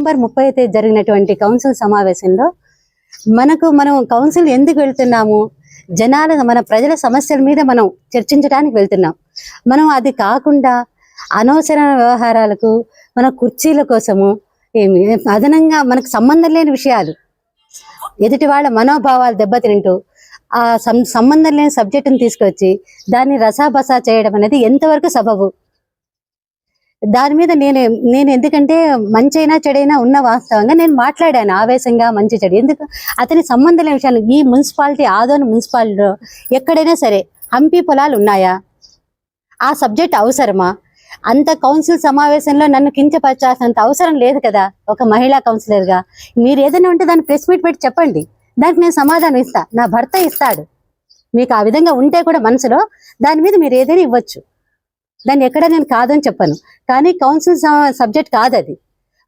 November ముప్పై తేదీ జరిగినటువంటి కౌన్సిల్ సమావేశంలో మనకు మనం కౌన్సిల్ ఎందుకు వెళ్తున్నాము? జనాల మన ప్రజల సమస్యల మీద మనం చర్చించడానికి వెళ్తున్నాం. మనం అది కాకుండా అనవసర వ్యవహారాలకు మన కుర్చీల కోసము ఏమి అదనంగా మనకు సంబంధం లేని విషయాలు. ఎదుటి వాళ్ళ మనోభావాలు దెబ్బతింటూ ఆ సంబంధం లేని సబ్జెక్టును తీసుకొచ్చి దాన్ని రసాబసా చేయడం అనేది ఎంతవరకు సబబు? దాని మీద నేను నేను ఎందుకంటే మంచైనా చెడైనా ఉన్న వాస్తవంగా నేను మాట్లాడాను ఆవేశంగా మంచి చెడు. ఎందుకు? అతని సంబంధం విషయాలు. ఈ మున్సిపాలిటీ ఆదోని మున్సిపాలిటీలో ఎక్కడైనా సరే హంపి పొలాలు ఉన్నాయా? ఆ సబ్జెక్ట్ అవసరమా? అంత కౌన్సిల్ సమావేశంలో నన్ను కించపరచాల్సినంత అవసరం లేదు కదా ఒక మహిళా కౌన్సిలర్గా. మీరు ఏదైనా ఉంటే దాన్ని ప్రెస్ మీట్ పెట్టి చెప్పండి. దానికి నేను సమాధానం ఇస్తా. నా భర్త ఇస్తాడు. మీకు ఆ విధంగా ఉంటే కూడా మనసులో దాని మీద మీరు ఏదైనా ఇవ్వచ్చు. దాన్ని ఎక్కడ నేను కాదని చెప్పను. కానీ కౌన్సిల్ సబ్జెక్ట్ కాదు అది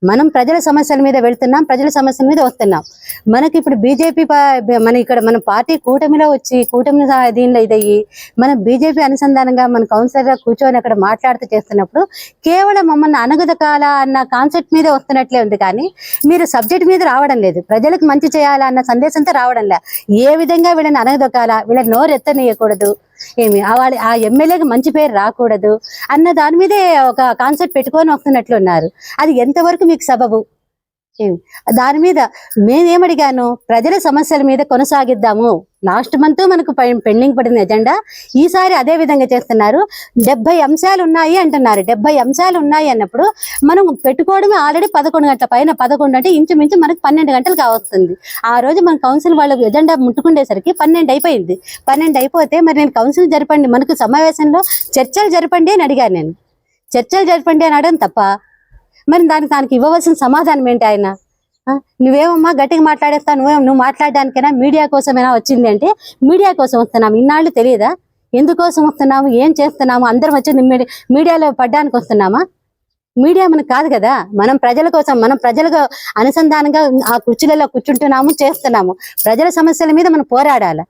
మనం ప్రజల సమస్యల మీద వెళ్తున్నాం ప్రజల సమస్యల మీద వస్తున్నాం. మనకి ఇప్పుడు బీజేపీ మన ఇక్కడ మన పార్టీ కూటమిలో వచ్చి కూటమి దీనిలో ఇదయ్యి మనం బీజేపీ అనుసంధానంగా మన కౌన్సిలర్గా కూర్చొని అక్కడ మాట్లాడుతూ చేస్తున్నప్పుడు కేవలం మమ్మల్ని అనగదకాల అన్న కాన్సెప్ట్ మీద వస్తున్నట్లే ఉంది. కానీ మీరు సబ్జెక్ట్ మీద రావడం లేదు. ప్రజలకు మంచి చేయాలా అన్న సందేశంతో రావడం లే. ఏ విధంగా వీళ్ళని అనగదొక్కాలా వీళ్ళని నోరు ఎత్తనీయకూడదు. ఏమి? ఆ వాళ్ళ ఆ ఎమ్మెల్యేకి మంచి పేరు రాకూడదు అన్న దాని మీదే ఒక కాన్సెప్ట్ పెట్టుకొని వస్తున్నట్లు ఉన్నారు అది ఎంతవరకు మీకు సబబు? దాని మీద మేమేమడిగాను ప్రజల సమస్యల మీద కొనసాగిద్దాము. లాస్ట్ మంత్ మనకు పెండింగ్ పడిన ఎజెండా ఈసారి అదే విధంగా చేస్తున్నారు. డెబ్బై అంశాలు ఉన్నాయి అంటున్నారు. డెబ్బై అంశాలు ఉన్నాయి అన్నప్పుడు మనం పెట్టుకోవడమే ఆల్రెడీ పదకొండు గంటల పైన పదకొండు అంటే ఇంచుమించు మనకు పన్నెండు గంటలు కావస్తుంది. ఆ రోజు మన కౌన్సిల్ వాళ్ళు ఎజెండా ముట్టుకుండేసరికి పన్నెండు అయిపోయింది. పన్నెండు అయిపోతే మరి నేను కౌన్సిల్ జరపండి. మనకు సమావేశంలో చర్చలు జరపండి అని అడిగాను నేను. చర్చలు జరపండి అని అడగడం తప్ప మరి దానికి దానికి ఇవ్వవలసిన సమాధానం ఏంటి ఆయన? నువ్వేమమ్మా గట్టిగా మాట్లాడేస్తా నువ్వే నువ్వు మాట్లాడడానికైనా మీడియా కోసమైనా వచ్చింది అంటే మీడియా కోసం వస్తున్నాము ఇన్నాళ్ళు తెలియదా? ఎందుకోసం వస్తున్నాము? ఏం చేస్తున్నాము? అందరం వచ్చి మీడియాలో పడ్డానికి వస్తున్నామా? మీడియా మనకు కాదు కదా. మనం ప్రజల కోసం మనం ప్రజలకు అనుసంధానంగా ఆ కుర్చీలలో కూర్చుంటున్నాము చేస్తున్నాము. ప్రజల సమస్యల మీద మనం పోరాడాలి?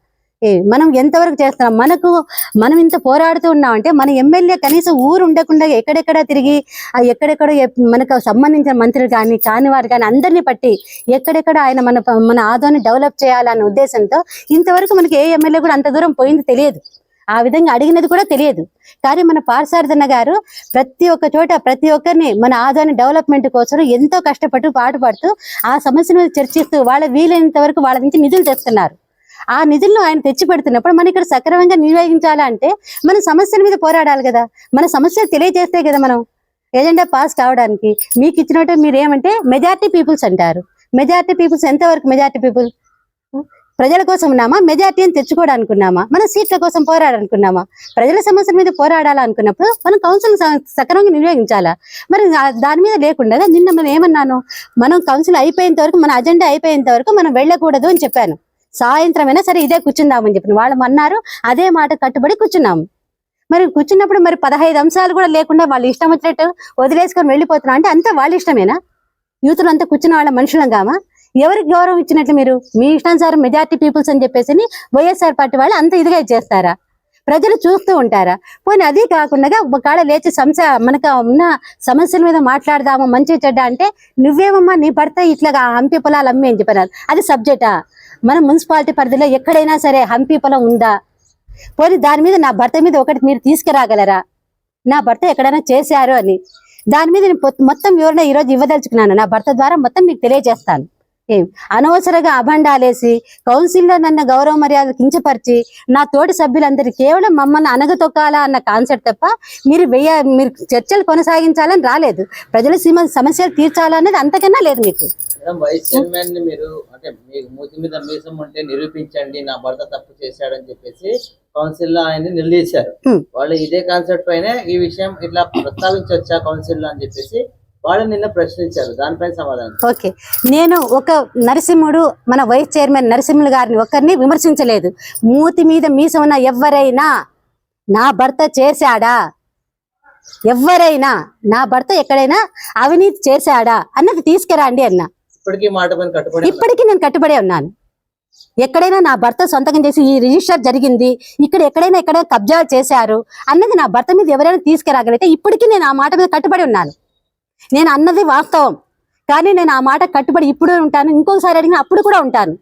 మనం ఎంతవరకు చేస్తున్నాం? మనకు మనం ఇంత పోరాడుతూ ఉన్నాం అంటే మన ఎమ్మెల్యే కనీసం ఊరు ఉండకుండా ఎక్కడెక్కడ తిరిగి ఆ ఎక్కడెక్కడ మనకు సంబంధించిన మంత్రులు కానీ కాని వారు కానీ అందరినీ పట్టి ఎక్కడెక్కడ ఆయన మన మన ఆదోని డెవలప్ చేయాలన్న ఉద్దేశంతో ఇంతవరకు మనకి ఏ ఎమ్మెల్యే కూడా అంత దూరం పోయింది తెలియదు. ఆ విధంగా అడిగినది కూడా తెలియదు. కానీ మన పార్సార్థన గారు ప్రతి ఒక్క చోట ప్రతి ఒక్కరిని మన ఆదాయం డెవలప్మెంట్ కోసం ఎంతో కష్టపడుతూ పాటుపడుతూ ఆ సమస్యను చర్చిస్తూ వాళ్ళ వీలైనంత వరకు వాళ్ళ నుంచి నిధులు తెస్తున్నారు. ఆ నిధులను ఆయన తెచ్చి పెడుతున్నప్పుడు మనం ఇక్కడ సక్రమంగా నిర్వహించాలంటే మన సమస్యల మీద పోరాడాలి కదా. మన సమస్యలు తెలియజేస్తే కదా మనం. ఎజెండా పాస్ కావడానికి మీకు ఇచ్చినట్టు మీరు ఏమంటే మెజార్టీ పీపుల్స్ అంటారు. మెజార్టీ పీపుల్స్ ఎంతవరకు మెజార్టీ పీపుల్? ప్రజల కోసం ఉన్నామా? మెజారిటీని తెచ్చుకోవడానికి మన సీట్ల కోసం పోరాడాలనుకున్నామా? ప్రజల సమస్యల మీద పోరాడాలనుకున్నప్పుడు మనం కౌన్సిల్ సక్రమంగా నిర్వహించాలా మరి దాని మీద లేకుండా నిన్న మనం ఏమన్నాను? మనం కౌన్సిల్ అయిపోయేంత వరకు మన అజెండా అయిపోయేంత వరకు మనం వెళ్ళకూడదు అని చెప్పాను. సాయంత్రం అయినా సరే ఇదే కూర్చుందామని చెప్పిన వాళ్ళు అన్నారు అదే మాట కట్టుబడి కూర్చున్నాము మరి కూర్చున్నప్పుడు మరి పదహైదు అంశాలు కూడా లేకుండా వాళ్ళు ఇష్టం వచ్చినట్టు వదిలేసుకొని వెళ్ళిపోతున్నా అంటే అంతా వాళ్ళ ఇష్టమేనా? యూతులు అంతా కూర్చున్న వాళ్ళ మనుషులం కామా ఎవరికి గౌరవం ఇచ్చినట్లు మీరు? మీ ఇష్టానుసారం మెజార్టీ పీపుల్స్ అని చెప్పేసి వైఎస్ఆర్ పార్టీ వాళ్ళు అంత ఇదిగా చేస్తారా? ప్రజలు చూస్తూ ఉంటారా? పోనీ అదే కాకుండా ఒకవేళ లేచి సమస్య మనకు ఉన్న సమస్యల మీద మాట్లాడదాము మంచి చెడ్డ అంటే నువ్వేమమ్మా నీ భర్త ఇట్లా హంపి పొలాలు అమ్మి అని చెప్పినారు. అది సబ్జెక్టా మన మున్సిపాలిటీ పరిధిలో ఎక్కడైనా సరే హంపి పొలం ఉందా? పోనీ దాని మీద నా భర్త మీద ఒకటి మీరు తీసుకురాగలరా? నా భర్త ఎక్కడైనా చేశారు అని. దాని మీద నేను మొత్తం వివరణ ఈరోజు ఇవ్వదలుచుకున్నాను. నా భర్త ద్వారా మొత్తం మీకు తెలియజేస్తాను. ఏం? అనవసరంగా అభండాలేసి కౌన్సిల్లో నన్ను గౌరవ మర్యాద కించపరిచి నా తోటి సభ్యులందరూ కేవలం మమ్మల్ని అనగతొక్కాలా అన్న కాన్సెప్ట్ తప్ప మీరు వెయ్య మీరు చర్చలు కొనసాగించాలని రాలేదు. ప్రజల సీమ సమస్యలు తీర్చాలనేది అంతకన్నా లేదు మీకు. మేడం వైస్ చైర్మన్ని మీరు అంటే మీకు మూతి మీద మీసం ఉంటే నిరూపించండి నా భర్త తప్పు చేశాడని చెప్పేసి కౌన్సిల్లో ఆయన నిలదీశారు. వాళ్ళు ఇదే కాన్సెప్ట్ పైన ఈ విషయం ఇట్లా ప్రస్తావించవచ్చా కౌన్సిల్లో అని చెప్పేసి వాళ్ళు నిన్న ప్రశ్నించారు. దానిపైన సమాధానం. ఓకే. నేను ఒక నరసింహుడు మన వైస్ చైర్మన్ నరసింహులు గారిని ఒక్కరిని విమర్శించలేదు. మూతి మీద మీసం ఉన్న ఎవరైనా నా భర్త చేశాడా? ఎవరైనా నా భర్త ఎక్కడైనా అవినీతి చేశాడా? అన్నది తీసుకురండి అన్న. ఇప్పటికీ మాట పైన కట్టుబడి ఇప్పటికీ నేను కట్టుబడే ఉన్నాను. ఎక్కడైనా నా భర్త సొంతకం చేసి ఈ రిజిస్టర్ జరిగింది ఇక్కడ ఎక్కడైనా ఎక్కడ కబ్జా చేశారు అన్నది నా భర్త మీద ఎవరైనా తీసుకురాగలిగితే ఇప్పటికీ నేను ఆ మాట మీద కట్టుబడి ఉన్నాను. నేను అన్నది వాస్తవం. కానీ నేను ఆ మాట కట్టుబడి ఇప్పుడు ఉంటాను ఇంకొకసారి అడిగిన అప్పుడు కూడా ఉంటాను.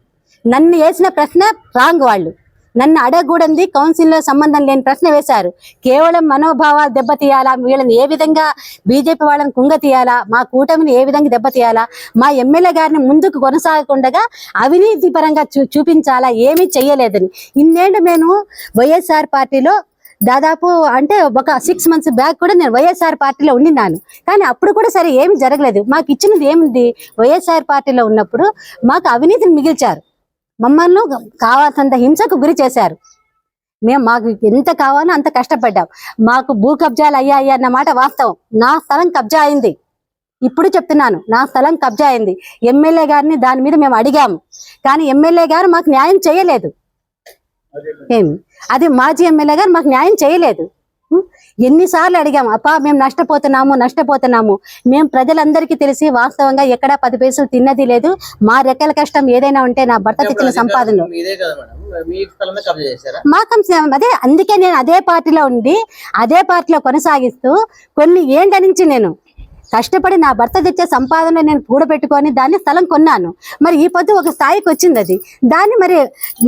నన్ను వేసిన ప్రశ్న రాంగ్ వాళ్ళు. నన్ను అడగకూడంది కౌన్సిల్లో సంబంధం లేని ప్రశ్న వేశారు. కేవలం మనోభావాలు దెబ్బతీయాలా వీళ్ళని ఏ విధంగా బీజేపీ వాళ్ళని కుంగ తీయాలా? మా కూటమిని ఏ విధంగా దెబ్బతీయాలా మా ఎమ్మెల్యే గారిని ముందుకు కొనసాగకుండా అవినీతి పరంగా చూ చూపించాలా? ఏమీ చెయ్యలేదని. ఇన్నేళ్ళు నేను వైఎస్ఆర్ పార్టీలో దాదాపు అంటే ఒక సిక్స్ మంత్స్ బ్యాక్ కూడా నేను వైఎస్ఆర్ పార్టీలో ఉండినాను కానీ అప్పుడు కూడా సరే ఏమి జరగలేదు. మాకు ఇచ్చినది ఏముంది? వైఎస్ఆర్ పార్టీలో ఉన్నప్పుడు మాకు అవినీతిని మిగిల్చారు. మమ్మల్ని కావాల్సినంత హింసకు గురి చేశారు. మేము మాకు ఎంత కావాలో అంత కష్టపడ్డాం. మాకు భూ కబ్జాలు అయ్యాయి అన్న మాట వాస్తవం. నా స్థలం కబ్జా అయింది. ఇప్పుడు చెప్తున్నాను నా స్థలం కబ్జా అయింది. ఎమ్మెల్యే గారిని దాని మీద మేము అడిగాము. కానీ ఎమ్మెల్యే గారు మాకు న్యాయం చేయలేదు. ఏమి అది మాజీ ఎమ్మెల్యే గారు మాకు న్యాయం చేయలేదు? ఎన్నిసార్లు అడిగాము అప్పా మేము నష్టపోతున్నాము నష్టపోతున్నాము. మేము ప్రజలందరికీ తెలిసి వాస్తవంగా ఎక్కడా పది పైసలు తిన్నది లేదు. మా రెక్కల కష్టం ఏదైనా ఉంటే నా భర్త తెచ్చిన సంపాదనలో. మీ అదే అందుకే నేను అదే పార్టీలో ఉండి అదే పార్టీలో కొనసాగిస్తూ కొన్ని ఏండ్ల నుంచి నేను కష్టపడి నా భర్త తెచ్చే సంపాదన నేను కూడబెట్టుకొని దాన్ని స్థలం కొన్నాను. మరి ఈ పొద్దు ఒక స్థాయికి వచ్చింది అది దాన్ని మరి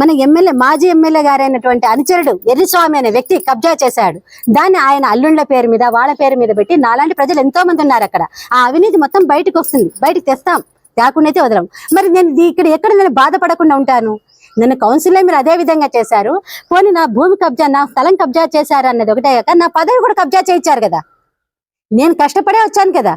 మన ఎమ్మెల్యే మాజీ ఎమ్మెల్యే గారైనటువంటి అనుచరుడు ఎర్రిస్వామి అనే వ్యక్తి కబ్జా చేశాడు. దాన్ని ఆయన అల్లుండ్ల పేరు మీద వాళ్ళ పేరు మీద పెట్టి నాలాంటి ప్రజలు ఎంతో మంది ఉన్నారు అక్కడ. ఆ అవినీతి మొత్తం బయటకు వస్తుంది. బయటకు తెస్తాం. తేకుండా వదలం. మరి నేను ఇది ఇక్కడ ఎక్కడ నేను బాధపడకుండా ఉంటాను? నన్ను కౌన్సిల్లో మీరు అదే విధంగా చేశారు. పోనీ నా భూమి కబ్జా నా స్థలం కబ్జా చేశారు అన్నది ఒకటే కాక నా పదవి కూడా కబ్జా చేయించారు కదా. నేను కష్టపడే వచ్చాను కదా.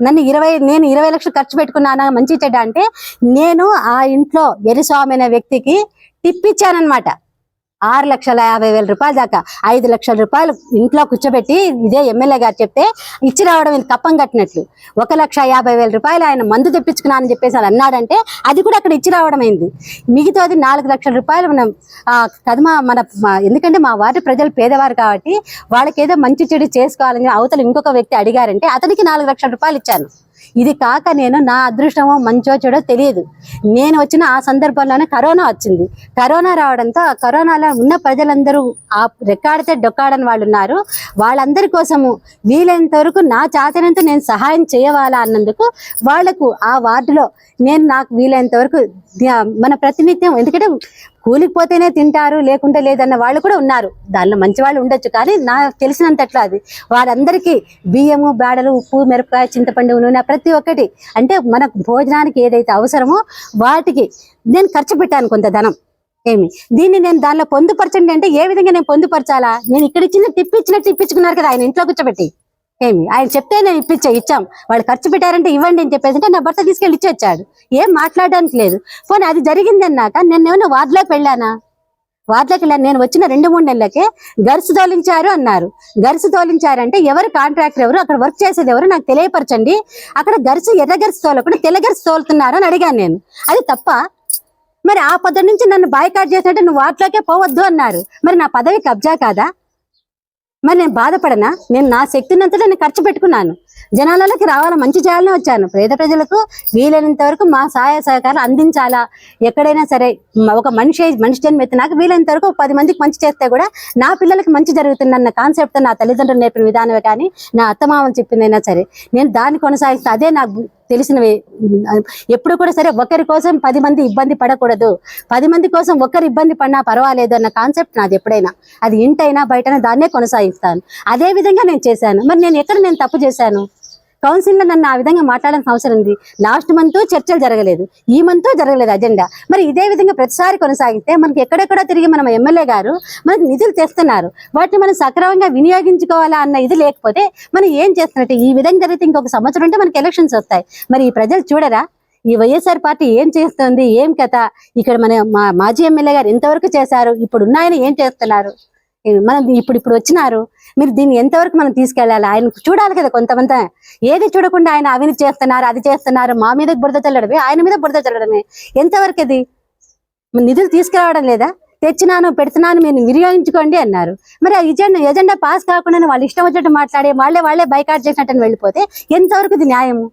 నన్ను ఇరవై నేను ఇరవై లక్షలు ఖర్చు పెట్టుకున్నానా మంచి చెడ్డ అంటే నేను ఆ ఇంట్లో ఎరిస్వామి వ్యక్తికి టిప్ ఇచ్చానమాట ఆరు లక్షల యాభై వేల రూపాయల దాకా ఐదు లక్షల రూపాయలు ఇంట్లో కూర్చోబెట్టి ఇదే ఎమ్మెల్యే గారు చెప్తే ఇచ్చి రావడం ఇది కప్పం కట్టినట్లు. ఒక లక్ష యాభై వేల రూపాయలు ఆయన మందు తెప్పించుకున్నా అని చెప్పేసి అని అన్నాడంటే అది కూడా అక్కడ ఇచ్చి రావడం అయింది మిగతాది నాలుగు లక్షల రూపాయలు మనం ఆ, కదమ మన ఎందుకంటే మా వారి ప్రజలు పేదవారు కాబట్టి వాళ్ళకి ఏదో మంచి చెడు చేసుకోవాలని అవతల ఇంకొక వ్యక్తి అడిగారంటే అతనికి నాలుగు లక్షల రూపాయలు ఇచ్చాను. ఇది కాక నేను నా అదృష్టమో మంచో చెడో తెలియదు. నేను వచ్చిన ఆ సందర్భంలోనే కరోనా వచ్చింది. కరోనా రావడంతో ఆ కరోనాలో ఉన్న ప్రజలందరూ ఆ రెక్కాడితే డొక్కాడని వాళ్ళు ఉన్నారు. వాళ్ళందరి కోసము వీలైనంత వరకు నా చాతనంత నేను సహాయం చేయవాలా అన్నందుకు వాళ్ళకు ఆ వార్డులో నేను నాకు వీలైనంత వరకు మన ప్రతినిత్యం ఎందుకంటే కూలిపోతేనే తింటారు లేకుంటే లేదన్న వాళ్ళు కూడా ఉన్నారు. దానిలో మంచి వాళ్ళు ఉండొచ్చు కానీ నాకు తెలిసినంతట్లో అది. వారందరికీ బియ్యము బేడలు ఉప్పు మిరపకాయ చింతపండు నూనె ప్రతి ఒక్కటి. అంటే మనకు భోజనానికి ఏదైతే అవసరమో వాటికి నేను ఖర్చు పెట్టాను కొంత ధనం. ఏమి? దీన్ని నేను దానిలో పొందుపరచండి అంటే ఏ విధంగా నేను పొందుపరచాలా? నేను ఇక్కడ ఇచ్చిన టిప్ ఇచ్చినట్టు ఇప్పించుకున్నారు కదా ఆయన ఇంట్లో కూర్చోబెట్టి. ఏమి? ఆయన చెప్తే నేను ఇప్పించా ఇచ్చాం. వాళ్ళు ఖర్చు పెట్టారంటే ఇవ్వండి అని చెప్పేసి అంటే నా భర్త తీసుకెళ్ళి ఇచ్చేచ్చాడు. ఏం మాట్లాడడానికి లేదు. పోనీ అది జరిగిందన్నాక నేను ఏమైనా వార్డులోకి వెళ్ళానా? వార్డులోకి వెళ్ళాను. నేను వచ్చిన రెండు మూడు నెలలకే గర్సు తోలించారు అన్నారు. గర్సు తోలించారంటే ఎవరు కాంట్రాక్టర్ ఎవరు అక్కడ వర్క్ చేసేది ఎవరు నాకు తెలియపరచండి. అక్కడ గర్సు ఎర్ర గర్సు తోలకుండా తెల్ల గర్సు తోలుతున్నారు అని అడిగాను నేను. అది తప్ప మరి ఆ పదవి నుంచి నన్ను బాయ్కాట్ చేసినట్టు నువ్వు వాటిలోకే పోవద్దు అన్నారు. మరి నా పదవి కబ్జా కాదా? మరి నేను బాధపడనా? నేను నా శక్తినంతటా నేను ఖర్చు పెట్టుకున్నాను. జనాలకి రావాలా? మంచి చేయాలని వచ్చాను. పేద ప్రజలకు వీలైనంత వరకు మా సహాయ సహకారాలు అందించాలా? ఎక్కడైనా సరే ఒక మనిషి మనిషి జన్మ నాకు వీలైనంత వరకు పది మందికి మంచి చేస్తే కూడా నా పిల్లలకి మంచి జరుగుతుందన్న కాన్సెప్ట్ నా తల్లిదండ్రులు నేర్పిన విధానమే కానీ నా అత్తమామలు చెప్పిందైనా సరే నేను దాన్ని కొనసాగిస్తే. అదే నాకు తెలిసినవి. ఎప్పుడు కూడా సరే ఒకరి కోసం పది మంది ఇబ్బంది పడకూడదు. పది మంది కోసం ఒకరు ఇబ్బంది పడినా పర్వాలేదు అన్న కాన్సెప్ట్ నాది ఎప్పుడైనా. అది ఇంటైనా బయటైనా దాన్నే కొనసాగిస్తాను. అదే విధంగా నేను చేశాను. మరి నేను ఎక్కడ నేను తప్పు చేశాను? కౌన్సిల్లో నన్ను ఆ విధంగా మాట్లాడాల్సిన అవసరం ఉంది. లాస్ట్ మంత్ చర్చలు జరగలేదు. ఈ మంత్ జరగలేదు అజెండా మరి ఇదే విధంగా ప్రతిసారి కొనసాగితే మనకి ఎక్కడెక్కడ తిరిగి మనం ఎమ్మెల్యే గారు మనకి నిధులు తెస్తున్నారు. వాటిని మనం సక్రమంగా వినియోగించుకోవాలా అన్న ఇది లేకపోతే మనం ఏం చేస్తున్నట్టు? ఈ విధంగా జరిగితే ఇంకొక సంవత్సరం ఉంటే మనకి ఎలక్షన్స్ వస్తాయి. మరి ఈ ప్రజలు చూడరా? ఈ వైఎస్ఆర్ పార్టీ ఏం చేస్తుంది? ఏం కథ? ఇక్కడ మన మా మాజీ ఎమ్మెల్యే గారు ఎంతవరకు చేశారు? ఇప్పుడు ఉన్నాయని ఏం చేస్తున్నారు? మనం ఇప్పుడు ఇప్పుడు వచ్చినారు. మీరు దీన్ని ఎంతవరకు మనం తీసుకెళ్ళాలి? ఆయన చూడాలి కదా కొంతమంది. ఏది చూడకుండా ఆయన అవినీతి చేస్తున్నారు అది చేస్తున్నారు మా మీద బురద చల్లడమే ఆయన మీద బురద చల్లడమే. ఎంతవరకు అది? నిధులు తీసుకురావడం లేదా? తెచ్చినాను పెడుతున్నాను మీరు వినియోగించుకోండి అన్నారు. మరి ఆ ఎజెండా ఎజెండా పాస్ కాకుండా వాళ్ళు ఇష్టం వచ్చినట్టు మాట్లాడి వాళ్ళే వాళ్ళే బైకాట్ చేసినట్టు వెళ్ళిపోతే ఎంతవరకు ఇది న్యాయము?